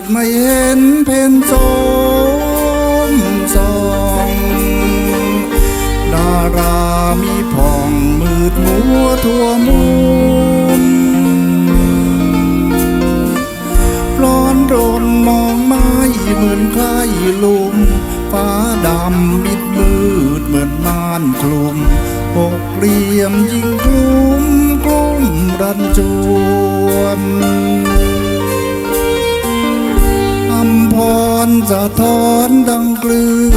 ดไม่เห็นเพนโสมซองดารามีผ่องมืดมัวทั่วมุมร้อนโดนมองไม่เหมือนใครลุมฟ้าดำมิดมืดเหมือนม่านคลุมปกเรียมยิ่งคลุมกลุ้มรันจวน สะท้อนดังกลืน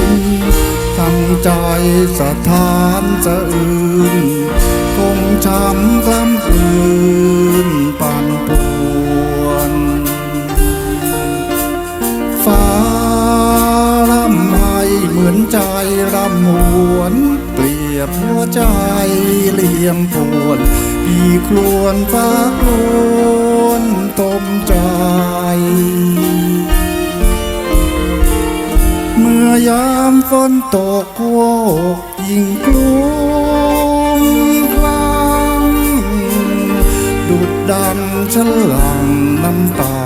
ทั้งใจสะท้านสะอื้นคงช้ำกล้ำคืนปั่นป่วนฟ้าร่ำไห้เหมือนใจร่ำหวนเปรียบหัวใจเหลี่ยมปวนพี่ครวนฟ้าครวนตมใจ ยามฝนตกโวกยิ่งกลุ้มคลังดุดดังฉลังน้ำตา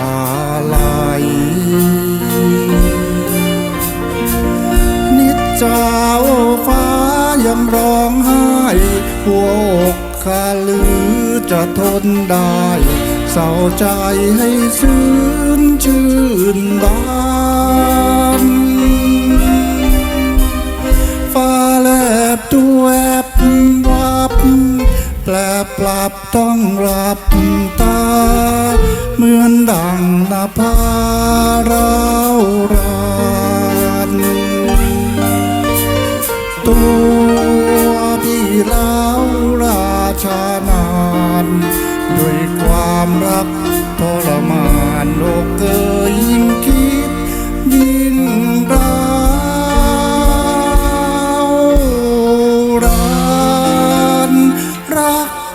ไหลนิจจาฟ้ายังร้องไห้หัวอกข้าลือจะทนได้เศร้าใจให้ซื่นชื่นบาน ปรับต้องหลับตา เหมือนดังนาภาเราวรานตัวพี่แล้ราชานาน ด้วยความรัก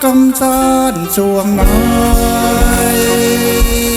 กำจานสวงไาย